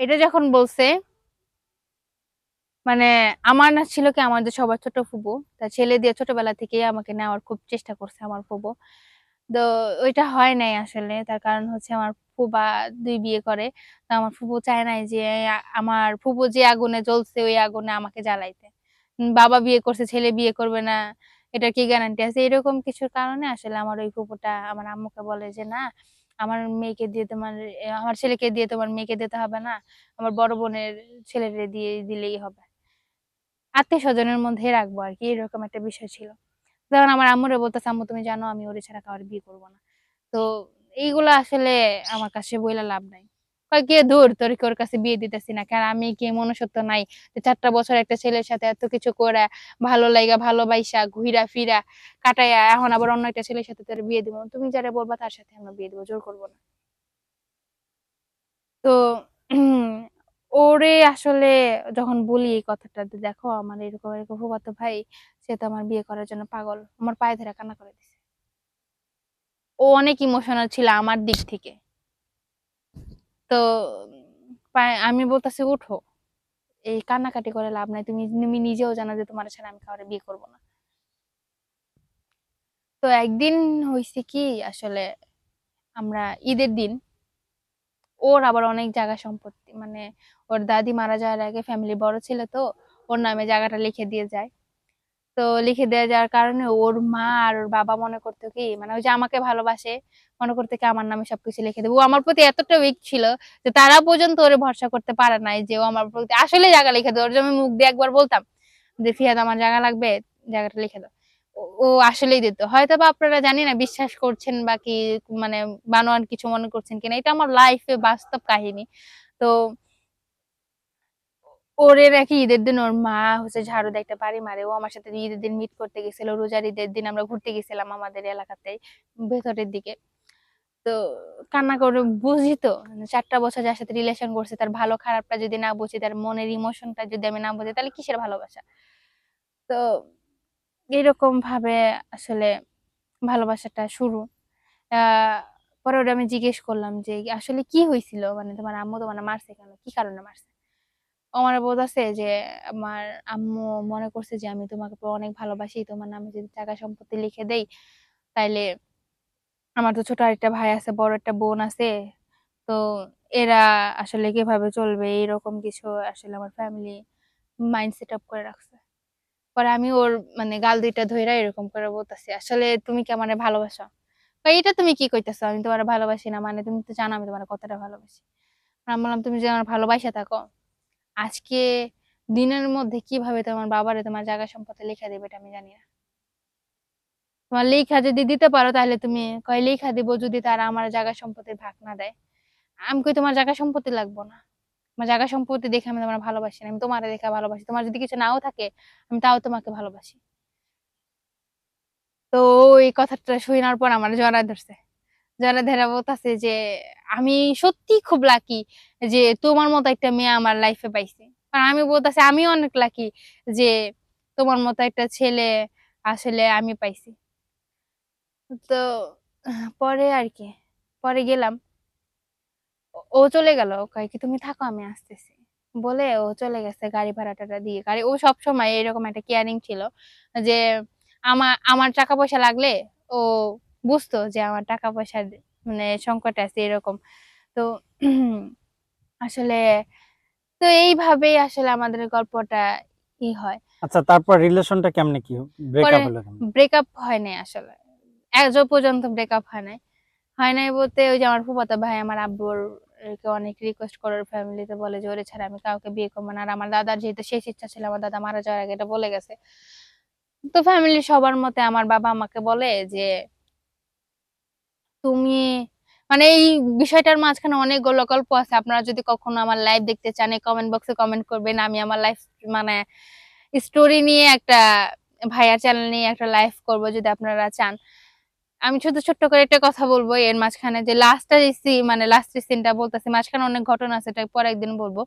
এটা যখন বলছে মানে আমার না ছিল কি আমাদের সবার ছোট ফুবু, তা ছেলে দিয়ে ছোটবেলা থেকেই আমাকে নেওয়ার খুব চেষ্টা করছে আমার ফুবু। তো ওইটা হয় নাই আসলে, তার কারণ হচ্ছে আমার ফুবা দুই বিয়ে করে, তো আমার ফুবু চায় নাই যে আমার ফুবু যে আগুনে জ্বলছে ওই আগুনে আমাকে জ্বালাইতে। বাবা বিয়ে করছে, ছেলে বিয়ে করবে না এটা কি গ্যারান্টি আছে? এরকম কিছুর কারণে আসলে আমার ওই ফুপুটা আমার আম্মুকে বলে যে, না আমার মেয়েকে দিয়ে তোমার আমার ছেলেকে দিয়ে তোমার মেয়েকে দিতে হবে না, আমার বড় বোনের ছেলেটা দিয়ে দিলেই হবে। আত্মীয় স্বজনের মধ্যে রাখব আর কি, এরকম একটা বিষয় ছিল। যেমন আমার আম্মুরে বলতেছে, আম্মু, তুমি জানো আমি ওরে ছাড়া খাওয়ার বিয়ে করব না। তো এইগুলো আসলে আমার কাছে বইলা লাভ নাই। কে দূর? তোর ওর কাছে বিয়ে দিতেছি না কারণ আমি কি মনুষ্যত্ব নাই? চারটা বছর একটা ছেলের সাথে এত কিছু করে, ভালো লাইগা ভালোবাইসা ঘুইরা ফিরা, কাটাইয়া এখন আবার অন্য একটা ছেলের সাথে তোর বিয়ে দিব। তুমি যারা বলবা তার সাথে আমরা বিয়ে দিব, জোর করব না। তো ওরে আসলে যখন বলি এই কথাটা দেখো আমার এরকম এরকম ফুফাতো ভাই, সে তো আমার বিয়ে করার জন্য পাগল। আমার পায়ে ধরে কান্না করে দিছে। ও অনেক ইমোশনাল ছিল আমার দিক থেকে। তো আমি বলতেছি, উঠো। এই কান্নাকাটি করে লাভ নাই। তুমি তুমি নিজেও জানো যে তোমার ছাড়া আমি কাউরে বিয়ে করব না। তো একদিন হয়েছে কি, আসলে আমরা ঈদের দিন, ওর আবার অনেক জায়গা সম্পত্তি মানে ওর দাদি মারা যাওয়ার আগে ফ্যামিলি বড় ছিল তো, ওর নামে জায়গাটা লিখে দিয়ে যায়। তো লিখে দেওয়া যাওয়ার কারণে ওর মা আর ওর বাবা মনে করতো কি মানে ওই যে আমাকে ভালোবাসে, মনে করতে কি আমার নামে সবকিছু লিখে দেবো। আমার প্রতি এতটা উইক ছিল যে তারা পর্যন্ত ওরে ভরসা করতে পারে নাই যে ও আমার প্রতি আসলে জায়গা লিখে দেবো। ওর জন্য মুখ দিয়ে একবার বলতাম যে, ফিয়াদ, আমার জায়গা লাগবে, জায়গাটা লিখে দাও। ও আসলেই দিত। হয়তো বা আপনারা জানি না বিশ্বাস করছেন বা কি মানে বানোয়ান কিছু মনে করছেন কিনা, এটা আমার লাইফে বাস্তব কাহিনী। তো ওরে নাকি ঈদের দিন ওর মা হচ্ছে ঝাড়ু একটা বাড়ি মারে। ও আমার সাথে ঈদের দিন মিট করতে গেছিল, রোজার ঈদের দিন আমরা ঘুরতে গেছিলাম আমাদের এলাকাতে ভেতরের দিকে। তো কান্না করে বুঝি তো, চারটা বছর যার সাথে রিলেশন করছে, তার ভালো খারাপটা যদি না বুঝি, তার মনের ইমোশনটা যদি আমি না বুঝি, তাহলে কিসের ভালোবাসা? তো এরকম ভাবে আসলে ভালোবাসাটা শুরু। পরে ওটা আমি জিজ্ঞেস করলাম যে, আসলে কি হয়েছিল? মানে তোমার আম্মু তোমার মারছে কেন? কি কারণে মারছে? আমার বলতেছে যে, আমার আম্মু মনে করছে যে, আমি তোমাকে অনেক ভালোবাসি। তোমার নামে যদি টাকা সম্পত্তি লিখে দেই, তাইলে আমার তো ছোট আরেকটা ভাই আছে, বড় একটা বোন আছে। তো এরা আসলে কীভাবে চলবে? এইরকম কিছু আসলে আমার ফ্যামিলি মাইন্ড সেট আপ করে রাখছে। পরে আমি ওর মানে গাল দুইটা ধইরা এরকম করে বলতেছি, আসলে তুমি কি আমারে ভালোবাসো? এটা তুমি কি কইতেছো? আমি তোমার ভালোবাসি না। মানে তুমি তো জানো আমি তোমার কতটা ভালোবাসি। আমি বললাম, তুমি যে আমার ভালোবাসা থাকো আজকে দিনের মধ্যে কীভাবে তোমার বাবারে তোমার জায়গা সম্পত্তি লিখে দেবে এটা আমি জানি না। তোমার লেখা যদি দিতে পারো তাহলে তুমি কয় লেখা দিব যদি তারা আমার জায়গা সম্পত্তির ভাগ না দেয়। আমি কই তোমার জায়গা সম্পত্তি লাগবো না। আমার জায়গা সম্পত্তি দেখে আমি তোমার ভালোবাসি না, আমি তোমার দেখে ভালোবাসি। তোমার যদি কিছু নাও থাকে, আমি তাও তোমাকে ভালোবাসি। তো এই কথাটা শোনার পর আমার জড়া ধরছে জড়া ধরা বলতেছে যে আমি সত্যি খুব লাকি যে তোমার মতো একটা মেয়ে আমার লাইফে পাইছে। আর আমি বলতেছি আমি অনেক লাকি যে তোমার মতো একটা ছেলে আসলে আমি পাইছি। তো পরে আর কি, পরে গেলাম। ও- ও চলে গেল কয় কি, তুমি থাকো, আমি আসতেছি। বলে ও চলে গেছে গাড়ি ভাড়াটা দিয়ে। গাড়ি, ও সব সময় এরকম একটা কেয়ারিং ছিল যে আমার আমার টাকা পয়সা লাগলে ও বুঝতো যে আমার টাকা পয়সার মানে সংকট আছে এরকম। তো আসলে তো এইভাবেই আসলে আমাদের গল্পটা ই হয়। আচ্ছা তারপর রিলেশনটা কেমনে কি ব্রেকআপ হলো ব্রেকআপ হয় নাই আসলে। আজ পর্যন্ত ব্রেকআপ হয় নাই। হয় নাই বলতে ওই যে আমার ফুফাতো ভাই আমার আব্বুর কে অনেক রিকোয়েস্ট করার ফ্যামিলিতে বলে যে ওরে ছাড়া আমি কাউকে বিয়ে করব না। আর আমার দাদার যেহেতু শেষ ইচ্ছা ছিল আমার দাদা মারা যাওয়ার আগে এটা বলে গেছে। তো ফ্যামিলি সবার মতে আমার বাবা আমাকে বলে যে তুমি মানে এই বিষয়টার মাঝখানে অনেক গল্প আছে। আপনারা যদি কখনো আমার লাইভ দেখতে চান কমেন্ট বক্সে কমেন্ট করবেন। আমি আমার লাইফ মানে স্টোরি নিয়ে একটা ভাইয়া চ্যানেল নিয়ে একটা লাইভ করব যদি আপনারা চান। আমি ছোট ছোট্ট করে একটা কথা বলব, এর মাঝখানে যে লাস্টটা মানে লাস্ট সিনটা বলতেছি, মাঝখানে অনেক ঘটনা আছে, এটা পরে একদিন বলব।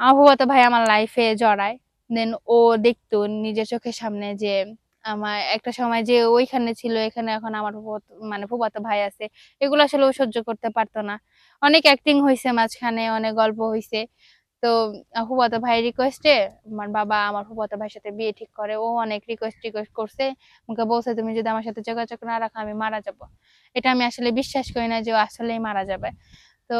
আবহাওয়া ভাই আমার লাইফে জড়ায় দেন ও দেখতো নিজের চোখের সামনে যে আমার একটা সময় যে ওইখানে ছিল, এখানে এখন আমার মানে ফুফাতো ভাই আছে, এগুলো আসলে ও সহ্য করতে পারতো না। অনেক অ্যাক্টিং হয়েছে মাঝখানে, অনেক গল্প হয়েছে তো ফুফাতো ভাই রিকোয়েস্টে আমার বাবা আমার ফুফাতো ভাইয়ের সাথে বিয়ে ঠিক করে, ও অনেক রিকোয়েস্ট রিকোয়েস্ট করছে। আমাকে বলছে, তুমি যদি আমার সাথে যোগাযোগ না রাখো, আমি মারা যাব। এটা আমি আসলে বিশ্বাস করি না যে ও আসলেই মারা যাবে। তো,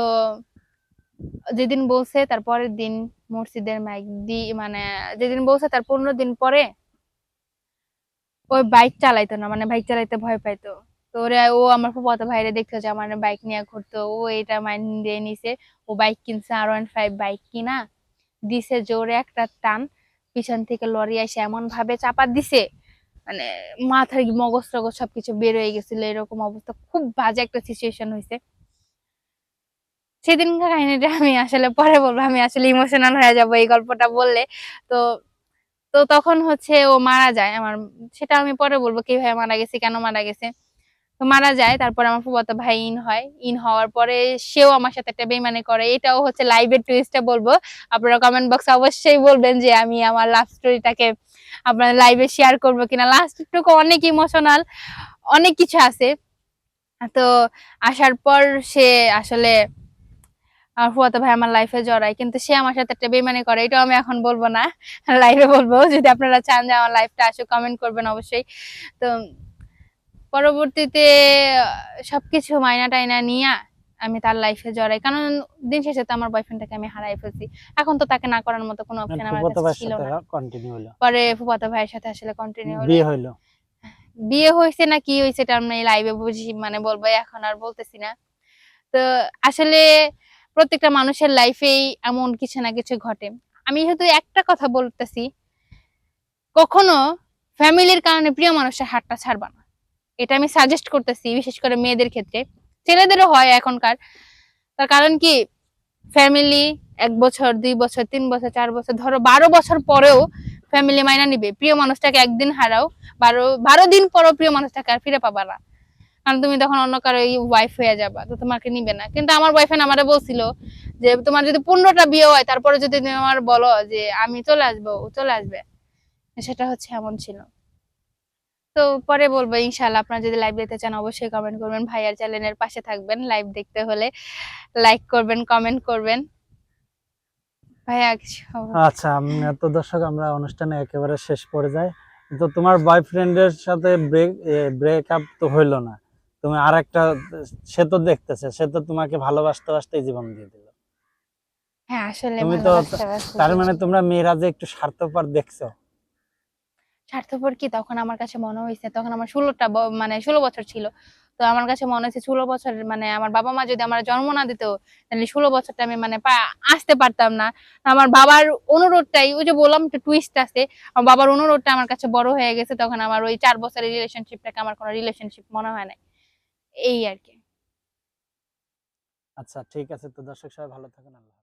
যেদিন বলছে তার পরের দিন মসজিদের মাইক দি মানে যেদিন বলছে তার পনেরো দিন পরে ওই বাইক চালাইতো না মানে বাইক চালাইতে ভয় পাইতো। তো ওরে, ও আমার ফুফাতো ভাইরে দেখতো যে আমার বাইক নিয়ে ঘুরতো। ও এটা মাইন্ড দিয়ে নিছে, ও বাইক কিনছে আর ওয়ান ফাইভ বাইক কিনা। দিছে জোরে একটা টান, পিছন থেকে লরি এসে এমন ভাবে চাপা দিছে। মানে মাথার মগজ টগজ সবকিছু বের হয়ে গেছিল, এরকম অবস্থা। খুব বাজে একটা সিচুয়েশন হয়েছে সেদিনকার কাহিনীটা আমি আসলে পরে বলব। আমি আসলে ইমোশনাল হয়ে যাব এই গল্পটা বললে। তো তো তখন হচ্ছে ও মারা যায়। আমার সেটা আমি পরে বলব কীভাবে মারা গেছে, কেন মারা গেছে? তো মারা যায়, তারপর আমার ফুফাতো ভাই, ইন হয়। ইন হওয়ার পরে সেও আমার সাথে একটা বেমানি করে। এটাও হচ্ছে লাইভের টুইস্টটা বলব। আপনারা কমেন্ট বক্সে অবশ্যই বলবেন যে আমি আমার লাভ স্টোরিটাকে আপনার লাইভে শেয়ার করব কিনা। লাস্ট টুকু অনেক ইমোশনাল অনেক কিছু আছে। তো আসার পর সে আসলে আমার ফুয়াতো ভাই আমার লাইফে জড়ায়। কিন্তু সে আমার সাথে একটা বেমানি করে এটাও আমি এখন বলব না লাইভে বলব। যদি আপনারা চান যে আমার লাইফটা আসে কমেন্ট করবেন অবশ্যই। তো পরবর্তীতে সবকিছু মাইনা টাইনা নিয়ে আমি তার লাইফে জড়াই। কারণ দিন শেষে তো আমার বয়ফ্রেন্ডটাকে আমি হারাই ফেলছি। এখন তো তাকে না করার মতো কোনো অপশন আমার কাছে ছিল না। কন্টিনিউ হলো। পরে ফুফাতো ভাইয়ের সাথে আসলে কন্টিনিউ হলো। বিয়ে হইল। বিয়ে হয়েছে না কি হয়েছে এটা আমি লাইভে বুঝি মানে বলব এখন আর বলতেছি না। তো আসলে প্রত্যেকটা মানুষের লাইফেই এমন কিছু না কিছু ঘটে। আমি শুধু একটা কথা বলতেছি, কখনো ফ্যামিলির কারণে প্রিয় মানুষের হাতটা ছাড়বা না। এটা আমি সাজেস্ট করতেছি, বিশেষ করে মেয়েদের ক্ষেত্রে। ছেলেদেরও হয় এখনকার। তার কারণ কি? ফ্যামিলি এক বছর, দুই বছর, তিন বছর, চার বছর, ধরো বারো বছর পরেও ফ্যামিলি মাইনা নিবে। প্রিয় মানুষটাকে একদিন হারাও, বারো বারো দিন পরও প্রিয় মানুষটাকে আর ফিরে পাবা না। কারণ তুমি তখন অন্য কারও ওয়াইফ হয়ে যাবা, তো তোমাকে নিবে না। কিন্তু আমার বয়ফ্রেন্ড আমারে বলছিল যে, তোমার যদি পনেরোটা বিয়ে হয়, তারপরে যদি তুমি আমার বলো যে, আমি চলে আসব, ও চলে আসবে। সেটা হচ্ছে এমন ছিল। তো পরে বলব ইনশাল্লাহ আপনারা যদি লাইভ দেখতে চান, অবশ্যই কমেন্ট করবেন। ভাইয়ার চ্যানেলের পাশে থাকবেন লাইভ দেখতে হলে। লাইক করবেন কমেন্ট করবেন। ভাইয়া আচ্ছা তো দর্শক, আমরা অনুষ্ঠানে একেবারে শেষ পর্যায়ে। তো তোমার বয়ফ্রেন্ডের সাথে ব্রেক ব্রেকআপ তো হইল না। তুমি আর একটা সে তো দেখতেছে সে তো তোমাকে ভালোবাসতে বাসতে জীবন দিয়ে দিল। হ্যাঁ আসলে তুমি তো তার মানে তোমরা মেয়েরা যে একটু স্বার্থপর দেখছ? স্বার্থপর কি? তখন আমার কাছে মনে হয়েছে তখন আমার ষোলোটা মানে ষোলো বছর ছিল। তো আমার কাছে মনে হয়েছে ষোলো বছর মানে আমার বাবা মা যদি আমার জন্ম না দিত তাহলে ষোলো বছরটা আমি মানে আসতে পারতাম না। আমার বাবার অনুরোধটাই ওই যে বললাম একটা টুইস্ট আছে আমার বাবার অনুরোধটা আমার কাছে বড় হয়ে গেছে তখন আমার ওই চার বছরের রিলেশনশিপটাকে আমার কোনো রিলেশনশিপ মনে হয় না এই আর কি আচ্ছা ঠিক আছে তো দর্শক সবাই ভালো থাকেন আল্লাহ।